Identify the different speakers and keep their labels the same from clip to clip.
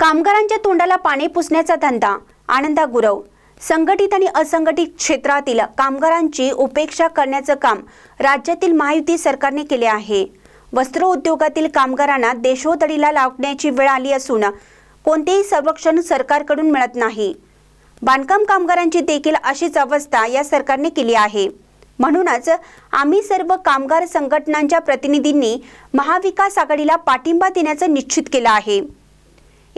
Speaker 1: कामगारांच्या तोंडाला पाणी पुसण्याचा धंदा आनंदा गुरव. संघटित आणि असंघटित क्षेत्रातील कामगारांची उपेक्षा करण्याचं काम राज्यातील महायुती सरकारने केले आहे. वस्त्र उद्योगातील कामगारांना देशोधडीला लावण्याची वेळ आली असून कोणतेही संरक्षण सरकारकडून मिळत नाही. बांधकाम कामगारांची देखील अशीच अवस्था या सरकारने केली आहे. म्हणूनच आम्ही सर्व कामगार संघटनांच्या प्रतिनिधींनी महाविकास आघाडीला पाठिंबा देण्याचं निश्चित केलं आहे.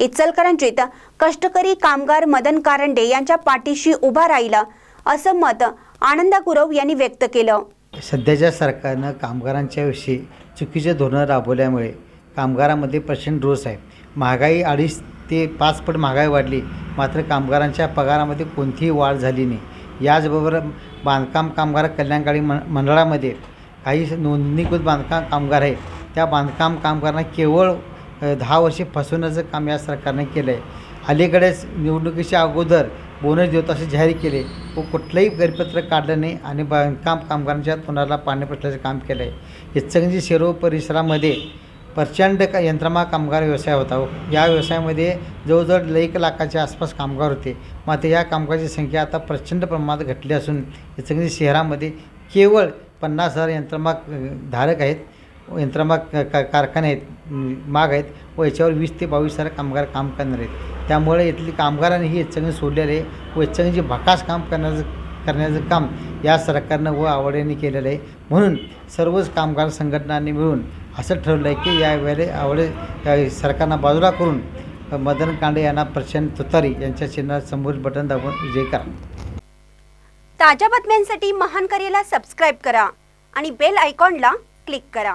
Speaker 1: इचलकरंजीत कष्टकरी कामगार मदन कारंडे यांच्या पाठीशी उभा राहिला असं मत आनंदा गुरव यांनी व्यक्त केलं.
Speaker 2: सध्याच्या सरकारनं कामगारांच्या विषयी चुकीचे धोरणं राबवल्यामुळे कामगारांमध्ये प्रचंड रोष आहे. महागाई अडीच ते पाच पट महागाई वाढली मात्र कामगारांच्या पगारामध्ये कोणतीही वाढ झाली नाही. याचबरोबर बांधकाम कामगार कल्याणकारी मं मंडळामध्ये काही नोंदणीकृत बांधकाम कामगार आहेत. त्या बांधकाम कामगारांना केवळ दहा वर्षे फसवण्याचं काम या सरकारने केलं आहे अलीकडेच निवडणुकीच्या अगोदर बोनस देत असे जाहीर केले व कुठलंही परिपत्रक काढलं नाही आणि बांधकाम कामगारांच्या तोंडाला पाणी पटल्याचं काम केलं आहे इचगंजी शिरो परिसरामध्ये प्रचंड का यंत्रमा कामगार व्यवसाय होता. व या व्यवसायामध्ये जवळजवळ एक लाखाच्या आसपास कामगार होते. मात्र या कामगाराची संख्या आता प्रचंड प्रमाणात घटली असून इचलकरंजी शहरामध्ये केवळ पन्नास हजार यंत्रमाग धारक आहेत. यंत्रमाग का कारखाने आहेत माग आहेत व याच्यावर वीस ते बावीस हजार कामगार काम करणार आहेत. त्यामुळे इथली कामगारांनी ही इचलकरंजी सोडलेले आहे व इचलकरंजी भकास काम करण्याचं करण्याचं काम या सरकारनं व आवडीने केलेलं आहे. म्हणून सर्वच कामगार संघटनांनी मिळून असं ठरवलं आहे की यावेळी आवडे सरकारना सरकारनं बाजूला करून मदन कांडे यांना प्रचंड तुतारी यांच्या चिन्हात समोर बटन दाबून विजय करा.
Speaker 1: ताज्या बातम्यांसाठी महान करेला सबस्क्राईब करा आणि बेल आयकॉनला क्लिक करा.